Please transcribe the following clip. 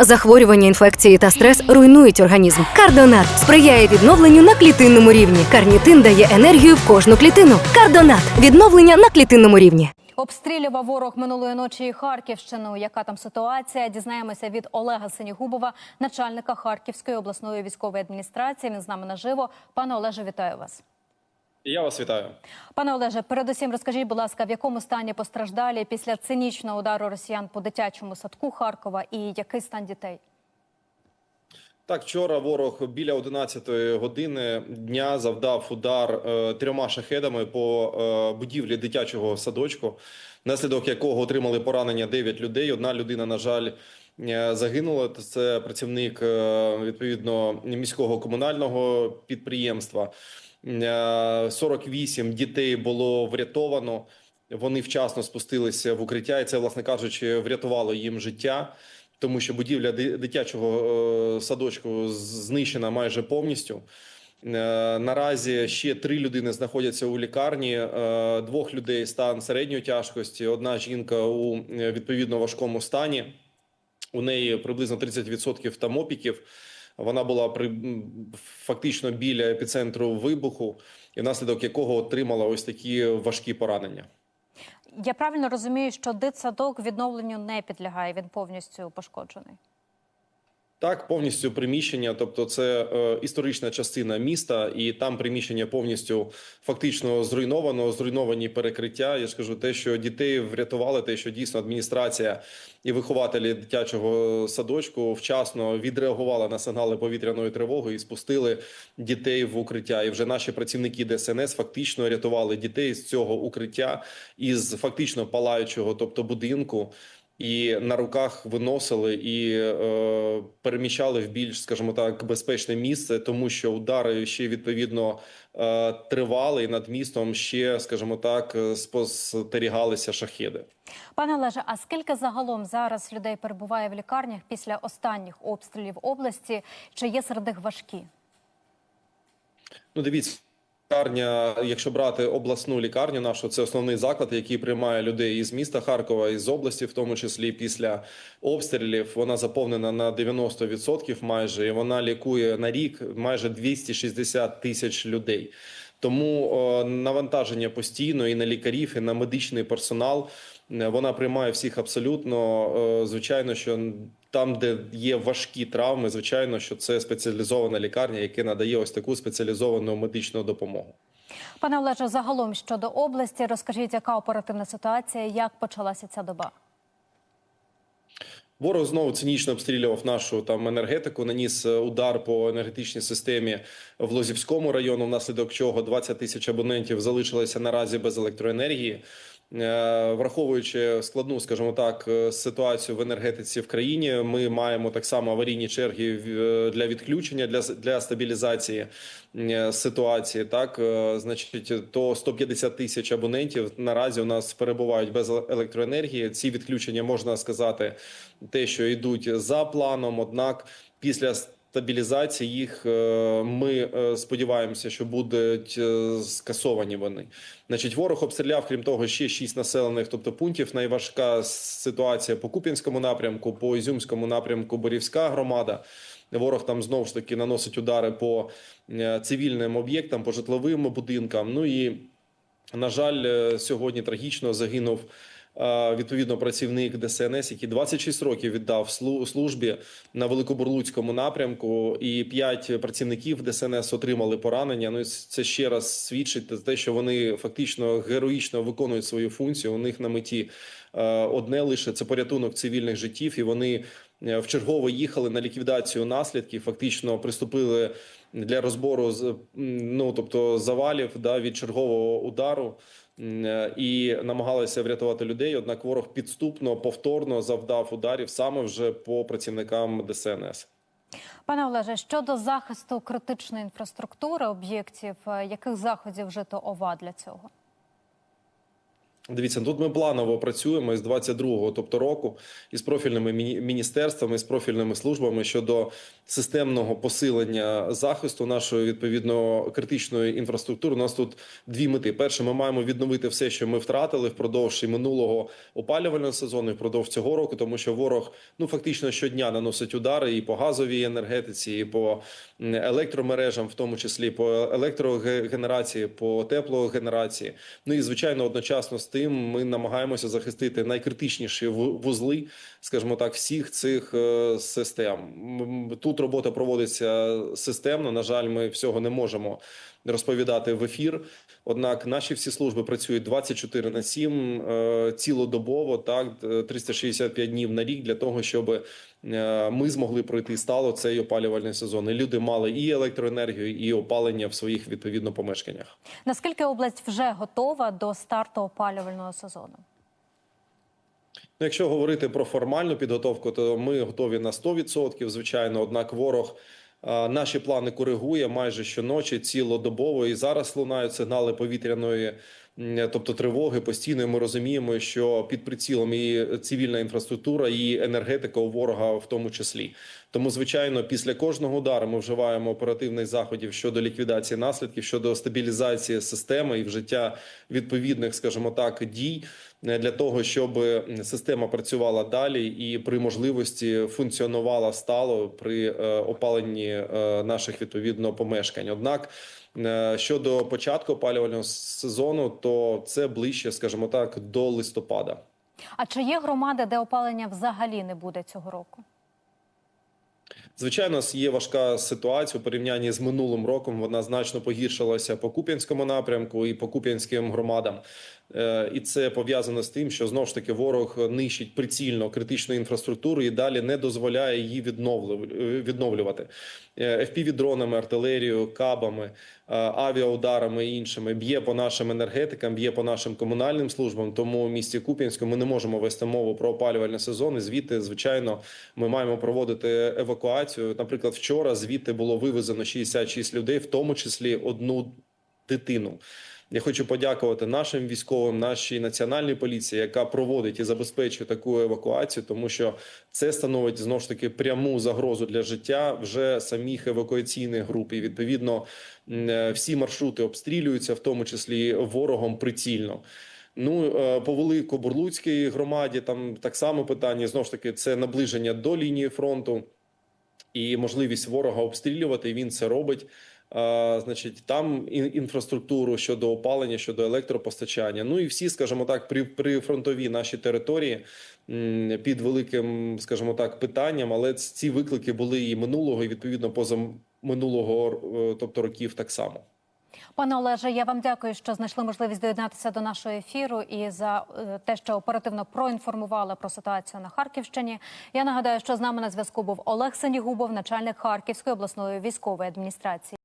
Захворювання, інфекції та стрес руйнують організм. Кардонат сприяє відновленню на клітинному рівні. Карнітин дає енергію в кожну клітину. Кардонат відновлення на клітинному рівні. Обстрілював ворог минулої ночі Харківщину. Яка там ситуація? Дізнаємося від Олега Синігубова, начальника Харківської обласної військової адміністрації. Він з нами наживо. Пане Олеже, вітаю вас. І я вас вітаю. Пане Олеже, передусім розкажіть, будь ласка, в якому стані постраждалі після цинічного удару росіян по дитячому садку Харкова і який стан дітей? Так, вчора ворог біля 11 години дня завдав удар е, трьома шахедами по е, будівлі дитячого садочку, внаслідок якого отримали поранення 9 людей. Одна людина, на жаль, е, загинула. Це працівник е, відповідно міського комунального підприємства. Е, 48 дітей було врятовано. Вони вчасно спустилися в укриття, і це, власне кажучи, врятувало їм життя. Тому що будівля дитячого е, садочку знищена майже повністю. Е, Наразі ще три людини знаходяться у лікарні. е, Двох людей стан середньої тяжкості. Одна жінка у е, відповідно важкому стані. У неї приблизно 30% там. Вона була при фактично біля епіцентру вибуху, і внаслідок якого отримала ось такі важкі поранення. Я правильно розумію, що дитсадок відновленню не підлягає. Він повністю пошкоджений. Так, повністю приміщення, тобто це е, історична частина міста, і там приміщення повністю фактично зруйновано, зруйновані перекриття. Я ж кажу, те, що дітей врятували, те, що дійсно адміністрація і вихователі дитячого садочку вчасно відреагували на сигнали повітряної тривоги і спустили дітей в укриття. І вже наші працівники ДСНС фактично рятували дітей з цього укриття із фактично палаючого, тобто будинку і на руках виносили і е, переміщали в більш, скажімо так, безпечне місце, тому що удари ще відповідно е, тривали, і над містом ще, скажімо так, е, спостерігалися шахеди. Пане Олеже, а скільки загалом зараз людей перебуває в лікарнях після останніх обстрілів області? Чи є серед них важкі? Ну, дивіться. Лікарня, якщо брати обласну лікарню, нашу це основний заклад, який приймає людей із міста Харкова із області, в тому числі після обстрілів. Вона заповнена на 90% майже, і вона лікує на рік майже 260 тисяч людей. Тому навантаження постійно і на лікарів, і на медичний персонал. Вона приймає всіх абсолютно. Е, Звичайно, що там, де є важкі травми, звичайно, що це спеціалізована лікарня, яка надає ось таку спеціалізовану медичну допомогу. Пане Олеже, загалом щодо області, розкажіть, яка оперативна ситуація, як почалася ця доба? Ворог знову цинічно обстрілював нашу там енергетику. Наніс е, удар по енергетичній системі в Лозівському району, внаслідок чого 20 тисяч абонентів залишилися наразі без електроенергії. Е, Враховуючи складну, скажімо так, е, ситуацію в енергетиці в країні, ми маємо так само аварійні черги е, для відключення для для стабілізації ситуації. Так, значить, то 150 тисяч абонентів наразі у нас перебувають без електроенергії. Ці відключення можна сказати, те, що йдуть за планом. Однак, після стабілізації їх е, ми е, сподіваємося, що будуть е, скасовані вони. Значить, ворог обстріляв, крім того, ще шість населених, тобто пунктів. Найважка ситуація по Куп'янському напрямку, по Ізюмському напрямку, Борівська громада. Ворог там знову ж таки наносить удари по цивільним об'єктам, по житловим будинкам. Ну і на жаль, сьогодні трагічно загинув відповідно працівник ДСНС, який 26 років віддав службі на Великобурлуцькому напрямку, і п'ять працівників ДСНС отримали поранення. Ну це ще раз свідчить те, що вони фактично героїчно виконують свою функцію. У них на меті е, одне лише це порятунок цивільних життів, і вони вчергово їхали на ліквідацію наслідків. Фактично приступили для розбору ну тобто завалів да від чергового удару. е, І намагалися врятувати людей. Однак ворог підступно повторно завдав ударів саме вже по працівникам ДСНС. Пане Олеже, щодо захисту критичної інфраструктури об'єктів, е, яких заходів вжито ОВА для цього? Дивіться, тут ми планово працюємо з 22-го, тобто року, із профільними міні- міністерствами, з профільними службами щодо системного посилення захисту нашої відповідно критичної інфраструктури. У нас тут дві мети: перше, ми маємо відновити все, що ми втратили впродовж минулого опалювального сезону, і впродовж цього року, тому що ворог ну фактично щодня наносить удари і по газовій енергетиці, і по електромережам, в тому числі по електрогенерації, по теплогенерації. Ну і звичайно, одночасно з тим ми намагаємося захистити найкритичніші ву- вузли, скажімо так, всіх цих е, систем. Тут робота проводиться системно. На жаль, ми всього не можемо розповідати в ефір. Однак наші всі служби працюють 24 на 7, е, цілодобово, так е, 365 днів на рік для того, щоб е, ми змогли пройти стало цей опалювальний сезон. І люди мали і електроенергію, і опалення в своїх відповідно помешканнях. Наскільки область вже готова до старту опалювального сезону? Ну, якщо говорити про формальну підготовку, то ми готові на 100%, звичайно. Однак ворог а, наші плани коригує майже щоночі, цілодобово. І зараз лунають сигнали повітряної, тобто тривоги. Постійно ми розуміємо, що під прицілом і цивільна інфраструктура, і енергетика у ворога в тому числі. Тому, звичайно, після кожного удару ми вживаємо оперативних заходів щодо ліквідації наслідків, щодо стабілізації системи і вжиття відповідних, скажімо так, дій е, для того, щоб система працювала далі і при можливості функціонувала стало при е, опаленні е, наших відповідно помешкань. Однак е, щодо початку опалювального сезону, то це ближче, скажімо так, до листопада. А чи є громади, де опалення взагалі не буде цього року? Звичайно, є важка ситуація у порівнянні з минулим роком. Вона значно погіршилася по Куп'янському напрямку і по Куп'янським громадам. Е, І це пов'язано з тим, що знов ж таки ворог нищить прицільно критичну інфраструктуру і далі не дозволяє її е, відновлювати. FPV-дронами, артилерією, кабами, е, авіаударами і іншими б'є по нашим енергетикам, б'є по нашим комунальним службам. Тому в місті Куп'янську ми не можемо вести мову про опалювальний сезон. І звідти, звичайно, ми маємо проводити евакуацію. Наприклад, вчора звідти було вивезено 66 людей, в тому числі одну дитину. Я хочу подякувати нашим військовим, нашій національній поліції, яка проводить і забезпечує таку евакуацію, тому що це становить знову ж таки пряму загрозу для життя вже самих евакуаційних груп. І відповідно е, всі маршрути обстрілюються, в тому числі ворогом прицільно. Ну е, по великобурлуцькій громаді там так само питання знову ж таки це наближення до лінії фронту і можливість ворога обстрілювати. Він це робить. А, значить, там інфраструктуру щодо опалення, щодо електропостачання. Ну і всі, скажімо так, при, прифронтові наші території під великим, скажімо так, питанням. Але ці виклики були і минулого, і відповідно позаминулого, минулого тобто років так само. Пане Олеже, я вам дякую, що знайшли можливість доєднатися до нашого ефіру і за е, те, що оперативно проінформували про ситуацію на Харківщині. Я нагадаю, що з нами на зв'язку був Олег Сенігубов, начальник Харківської обласної військової адміністрації.